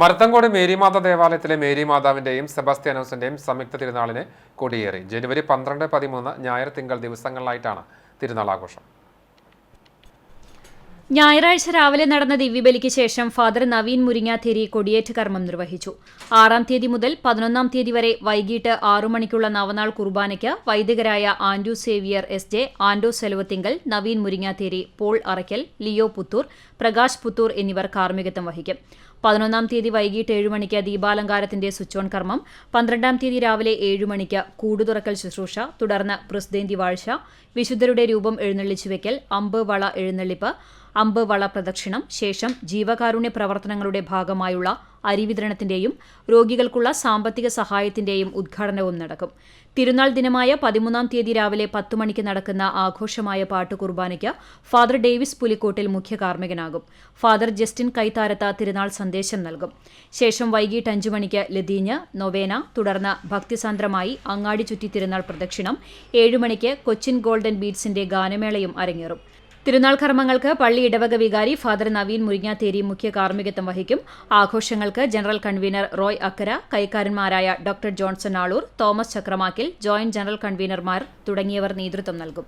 മരത്തങ്കോട് മേരിമാത ദേവാലയത്തിലെ മേരി മാതാവിന്റെയും സെബാസ്റ്റ്യാനോസിന്റെയും സംയുക്ത തിരുനാളിന് കൊടിയേറി. ജനുവരി പന്ത്രണ്ട് പതിമൂന്ന് ഞായർ തിങ്കൾ ദിവസങ്ങളിലായിട്ടാണ് തിരുനാൾ ആഘോഷം. ഞായറാഴ്ച രാവിലെ നടന്ന ദിവ്യബലിക്ക് ശേഷം ഫാദർ നവീൻ മുരിങ്ങാത്തേരി കൊടിയേറ്റ് കർമ്മം നിർവഹിച്ചു. ആറാം തീയതി മുതൽ പതിനൊന്നാം തീയതി വരെ വൈകിട്ട് ആറു മണിക്കുള്ള നവനാൾ കുർബാനയ്ക്ക് വൈദികരായ Andrew Xavier S J Ando Selavathinkal Naveen Muringatheri Paul Arakkal Leo Puthur Prakash Puthur എന്നിവർ കാർമ്മികത്വം വഹിക്കും. പതിനൊന്നാം തീയതി വൈകിട്ട് ഏഴ് മണിക്ക് ദീപാലങ്കാരത്തിന്റെ സ്വിച്ച് ഓൺ കർമ്മം പന്ത്രണ്ടാം തീയതി രാവിലെ ഏഴ് മണിക്ക് കൂടുതുറക്കൽ ശുശ്രൂഷ തുടർന്ന് പ്രസിദ്ധേന്തി വാഴ്ച വിശുദ്ധരുടെ രൂപം എഴുന്നള്ളിച്ചു വെക്കൽ അമ്പ് വള എഴുന്നള്ളിപ്പ് അമ്പ് വള പ്രദക്ഷിണം ശേഷം ജീവകാരുണ്യ പ്രവർത്തനങ്ങളുടെ ഭാഗമായുള്ള അരിവിതരണത്തിന്റെയും രോഗികൾക്കുള്ള സാമ്പത്തിക സഹായത്തിന്റെയും ഉദ്ഘാടനവും നടക്കും. തിരുനാൾ ദിനമായ പതിമൂന്നാം തീയതി രാവിലെ പത്ത് മണിക്ക് നടക്കുന്ന ആഘോഷമായ പാട്ട് കുർബാനയ്ക്ക് ഫാദർ ഡേവിസ് പുലിക്കോട്ടിൽ മുഖ്യ കാർമ്മികനാകും ഫാദർ ജസ്റ്റിൻ കൈത്താരത്ത തിരുനാൾ സന്ദേശം നൽകും. ശേഷം വൈകിട്ട് അഞ്ചു മണിക്ക് ലതീഞ്ഞ് നൊവേന തുടർന്ന് ഭക്തിസാന്ദ്രമായി അങ്ങാടി ചുറ്റി തിരുനാൾ പ്രദക്ഷിണം ഏഴുമണിക്ക് കൊച്ചിൻ ഗോൾഡൻ ബീറ്റ്സിന്റെ ഗാനമേളയും അരങ്ങേറും. തിരുനാൾ കർമ്മങ്ങൾക്ക് പള്ളി ഇടവക വികാരി ഫാദർ നവീൻ മുരിങ്ങാത്തേരി മുഖ്യ കാർമ്മികത്വം വഹിക്കും. ആഘോഷങ്ങൾക്ക് general convener Roy Akkara കൈക്കാരന്മാരായ doctor Johnson Aloor Thomas Chakramakkil joint general കൺവീനർമാർ തുടങ്ങിയവർ നേതൃത്വം നൽകും.